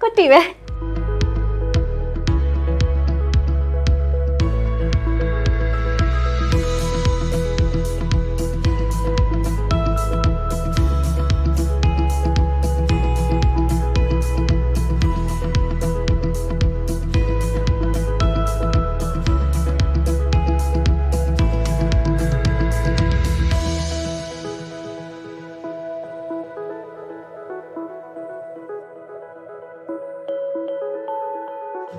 ก็ดีไหม ညေ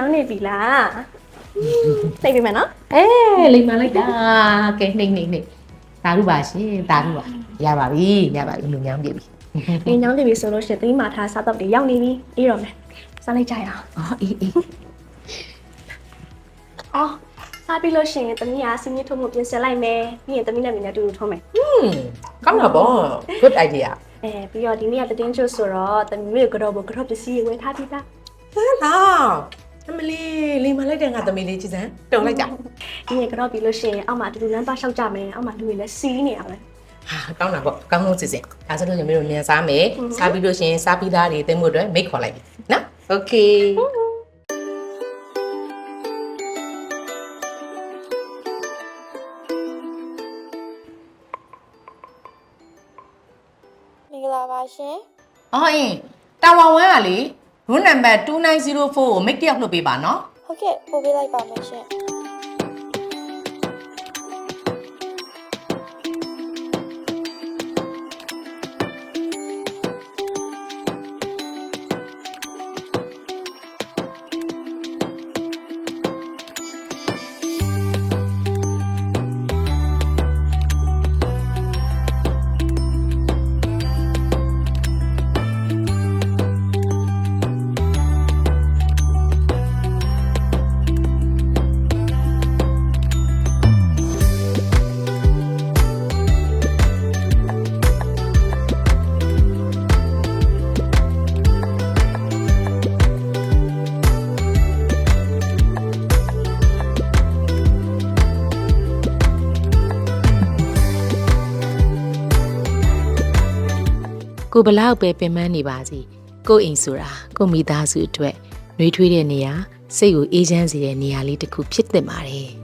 ာင်းနေပြီလားသိပြီမယ်နော်အဲလိမ်မလိုက်တာကဲနှိမ့်နှိမ့်နှိမ့်တာရုပါရှင်တာရုပါရပါပြီရပါပြီလူညောင်းပြပြီ အေးညောင်းနေပြီဆိုလို့ရှရင်သတိမာထားစားတော့တွေရောက်နေပြီအေးတော့မယ်စားလိုက်ကြရအောင်အော်အေးအေးအော်စားပြီးလို့ရှရင်သမီးကစီမင်းထုံးမှုပြင်ဆင်လိုက်မယ်ပြီးရင်သမီးနဲ့မင်းနဲ့အတူတူထုံးမယ်ဟွန်းကောင်းတာပေါ့ good idea အဲပြီးတော့ဒီနေ့ကတည်င်းကျွတ်ဆိုတော့သမီးမျိုးကတော့ဘကတော့ပစ္စည်းတွေဝယ်ထားပြီးသားဟဲ့လာအမလီလိမ်မလိုက်တဲ့ငါသမီးလေးကြည်စမ်းတုံလိုက်ကြဒီနေ့ကတော့ပြီးလို့ရှရင်အောက်မှာအတူတူလမ်းသွားလျှောက်ကြမယ်အောက်မှာလူတွေလည်းစီးနေရမယ် ဟာကောင်းတာပေါ့ကောင်းလို့စီစဉ်ဒါဆိုလို့ညီမတို့နင်စားမယ်ဟုတ်စားပြီးလို့ရှရင်စားပြီးသားတွေသိမ်းဖို့အတွက်မိတ်ခေါ်လိုက်ပြီနော် okay မင်္ဂလာပါရှင်အော်အင်းတာဝါဝမ်ကလေ room number 2904ကိုမိတ်တယောက်နှုတ်ပေးပါနော်ဟုတ်ကဲ့ပို့ပေးလိုက်ပါမယ်ရှင် ကိုဘလောက်ပဲပင်ပန်းနေပါစီကိုအိမ်ဆိုတာကိုမိသားစုအတွက်နှွေးထွေးတဲ့နေရာစိတ်ကိုအေးချမ်းစေတဲ့နေရာလေးတစ်ခုဖြစ်သင့်ပါတယ်